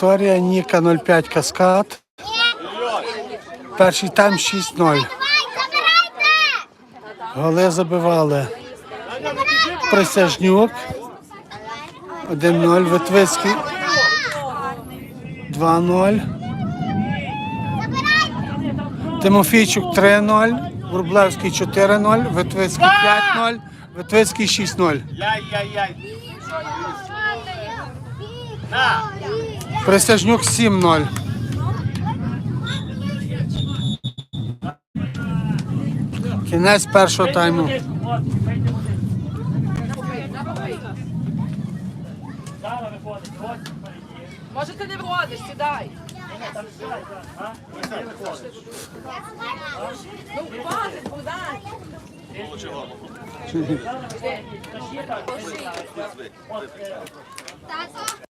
Вікторія, Ніка 05 Каскад. Перший тайм 6-0. Голи забивали. Присяжнюк. 1-0. Витвицький. 2-0. Тимофійчук 3-0. Врублевський 4-0. Витвицький 5-0. Витвицький 6-0. Присяжнюк 7-0. Кінець першого тайму. Може ти не входиш, сідай. Ну, хватить, Богдан. Бодя,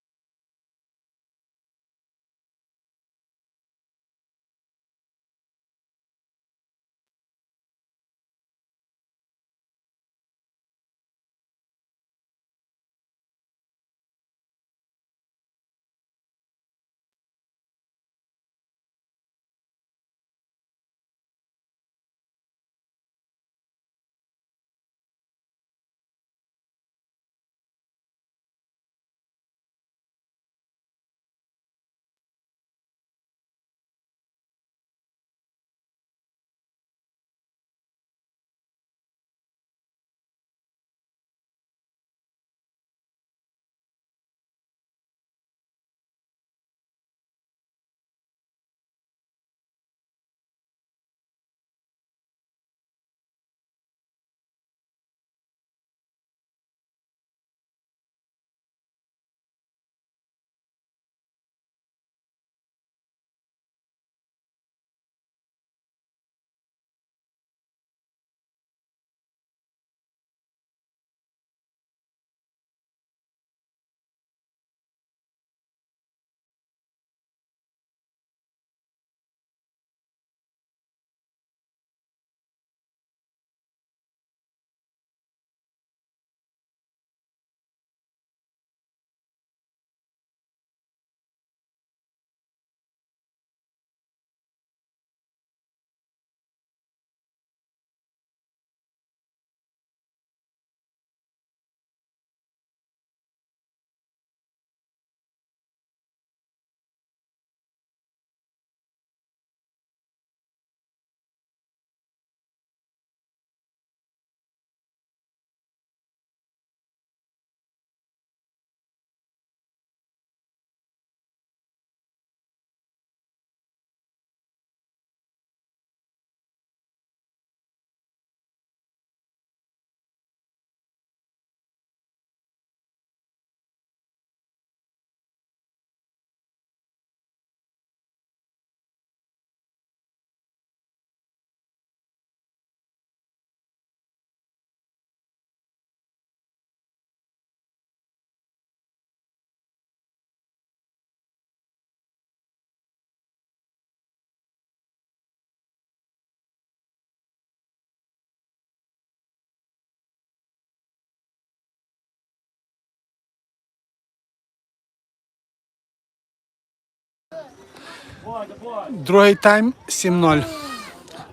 Другий тайм 7-0.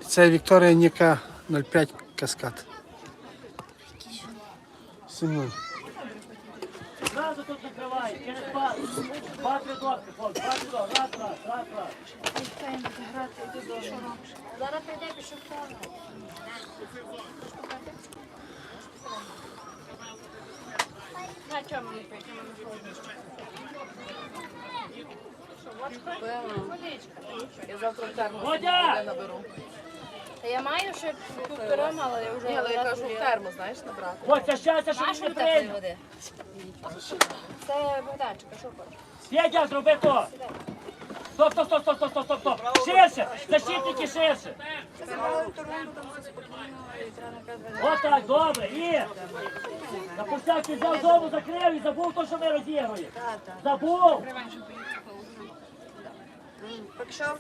Це Вікторія Ніка 05 Каскад. 7-0. Зразу тут. Зараз прийде пішохід. На чому? Я завтра в термос Водя! наберу. Та я маю ще півтора, але я вже Ні, але я кажу в термос, знаєш, набрати. Ось це щастя, що він не теплої прийде. води? Це Богданчика, що хочеш? Федя, зроби то. Стоп, стоп, стоп, стоп, стоп, стоп, стоп, стоп. Ширше, защитники ширше. Отак, добре, і. На пустяк взяв зону, закрив і забув то, що ми розігруємо. Забув. Поки що,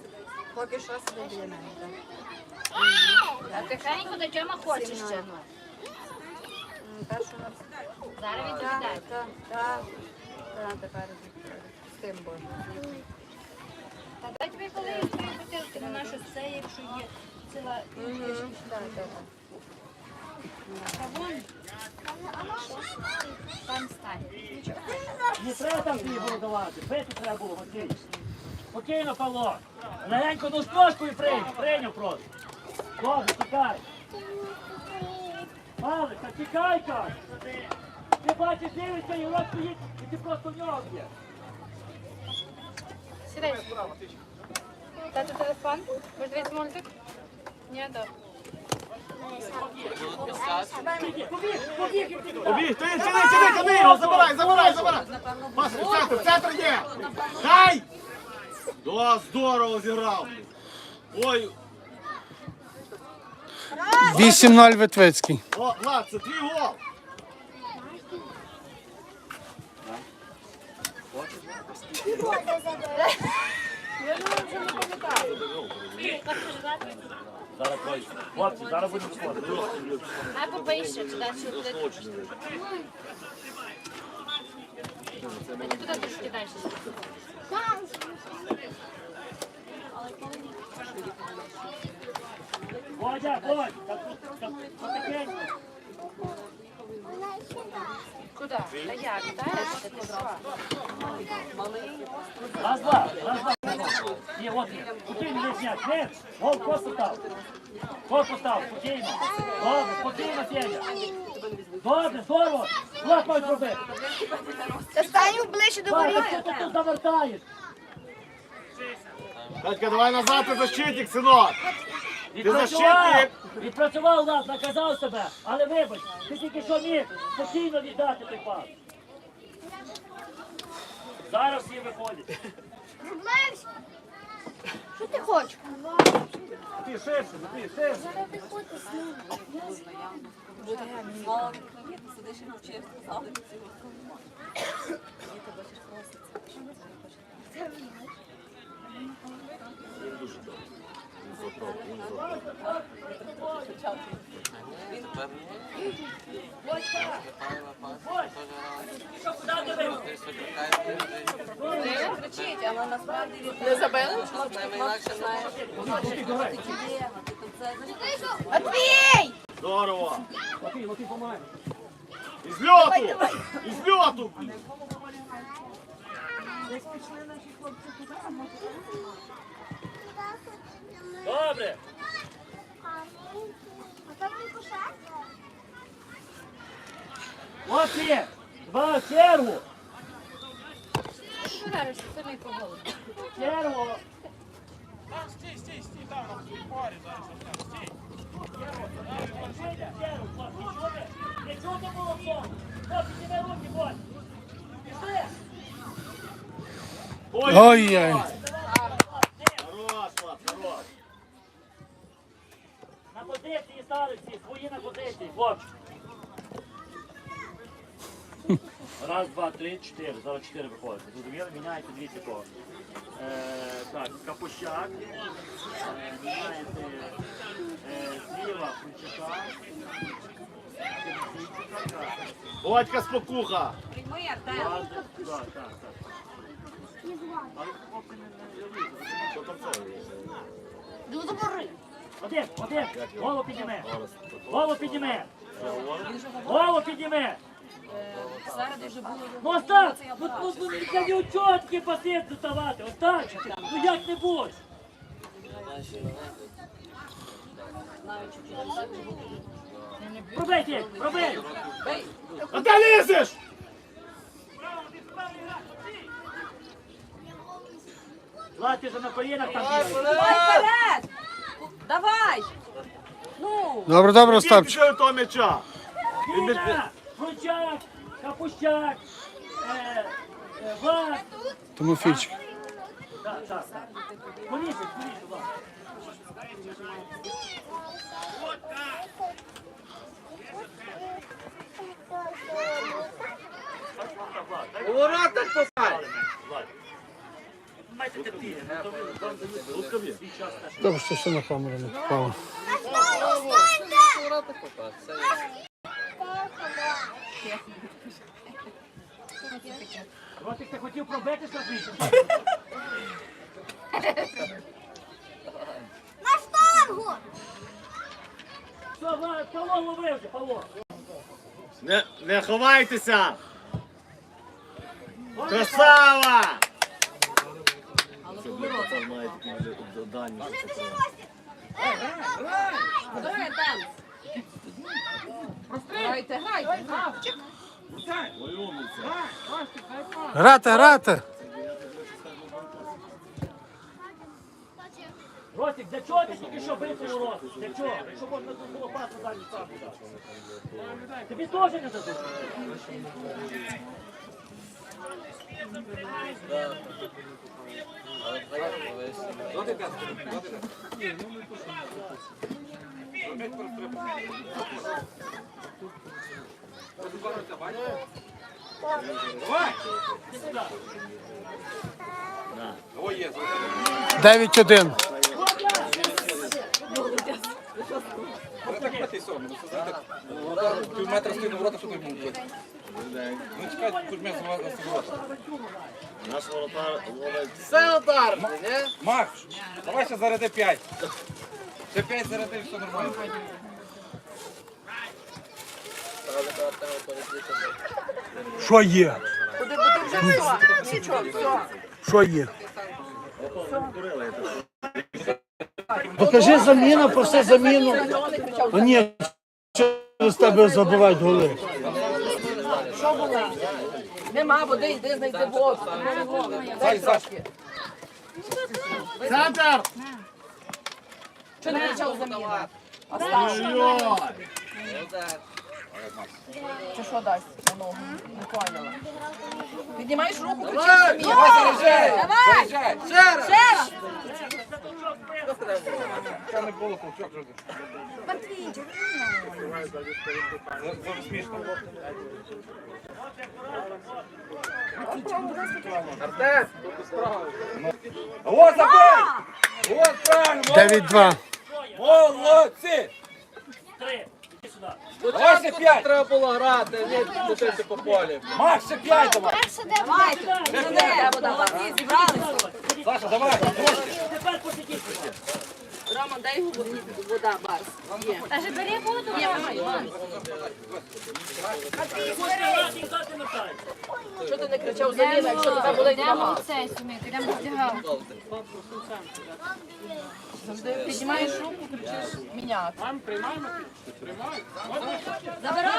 поки що сиди біля мене. так. А тихенько до чого хочеш ще? Першу на Зараз так, відповідай. так, так. Так, тепер відповідь. тим боже. Та дай тобі коли три бутилки на нашу це, якщо є ціла кавун. Там стань. Не треба там тобі було давати. Пити треба було, Максим. Спокійно, Павло. Легенько ну ножкою прийняв, прийняв просто. Добре, тікай. Павлик, та тікай, каже. Ти бачиш, дивишся, і рот стоїть, і ти просто в нього б'єш. Сідай. Тато телефон? Будеш дивитися мультик? Ні, добре. Побіг, ти сиди, сиди, його забирай, забирай, забирай. Пас, в центр, в центр є. Дай! Да, здорово зіграв. Ой, 8-0 Ветвицький. о, Влад, це твій гол. Зараз точно. Хлопці, зараз будемо сходити. Хай попише, чи далі туди. Тоді туди трошки далі. Водя, Водь, потихеньку. Куди? Та як? Раз, два, раз, два. Є, от є. Спокійно, не зняк. Не, гол, просто став. Просто став, спокійно. Добре, спокійно, Сеня. Добре, здорово. Влад мають робити. Та стань ближче до Влад, що ти тут завертаєш? Катька, давай назад, ти защитник, синок. Відпрацював, защитник. відпрацював Влад, наказав себе. Але вибач, ти тільки що міг спокійно віддати той пас. Зараз всі виходять. Що ти хочеш? Ти ширше, ти ширше. Що, куди дивився? Кричить, але насправді не забили. Матвій! Здорово. Лапій, лапій, помагай. Із льоту, із льоту. Добре. Хлопці, два, чергу, Що далі? Що ти мій поголос? чергу. Не чути було в цьому. Хлопці, тебе руки, будь. Пішли. Ой, Ой-ой. Хлопці. Раз, два, три, чотири. Зараз чотири виходить. Зрозуміли? Міняєте дві кого. Е, так, Капущак. Е, міняєте е, зліва Кульчака. Батька спокуха. Примір, Так, так, так, так. Але хлопці не- не залізли. Що там це? Один, один. Голову підніме. Голову підніме. Голову підніме. Зараз дуже було Ну Остап, ну, ну, ну, я не чотки пасит доставати, Остапчик, ну як не будь. Пробей, Дік, пробей. А де лізеш? Влад, ти же на колінах там Давай вперед! Давай! Ну, Добре, добре, Став Остапчик. того м'яча. Діна, Кручак, Капущак, е, е. Тимофійчик. Так, так, так. Ворот так попай. Влад. Майте терпіння, ну, то ви- вам дають свій час теж. Добре, що все на камеру не попало. Ротик, ти хотів пробити що звідси? На штангу! Все, Павло лови вже, Павло. Не, не ховайтеся! Красава! Це для пацан має такі дані. Грайте там. Грайте. Грати, грати. Ростик, для чого ти тільки що бив свою Ростик? Для чого? Якщо можна було пас на дальню сам дати. Тобі теж не дадуть. Дев'ять один. Пів метра стоїть на ворота, що той був. Ну чекай, тут м'ясо з ворота. Наш воротар ловить. Все удар! Макс, давай ще заряди 5. Ще 5 заряди, все нормально. Що є? Куди буде вже все? Нічого, все. Що є? Покажи заміну, проси заміну. А ні, через тебе забивають голи. Що було? Нема води, йди знайди воду. Дай трошки. Центр! Що не почав? Ой-ой! Це що дасть на ногу? Не поняла. Піднімаєш руку, кричиш Давай, заміну. Заряджай! Ще раз! Ще не було, ковчок жити. О, забей! От правильно! Дев'ять два. Молодці! Три. Іди. Давай ще п'ять! Треба було грати, не лишити по полі. Макс, ще п'ять давай! Зібралися. Саша, давай! Трошки! Дай вода, барс. Є. Каже, бери воду. Є. Що ти не кричав за ними, якщо тебе були Йдемо в цей сумік, йдемо роздягати. Піднімаєш руку, кричиш міняти. Забирай!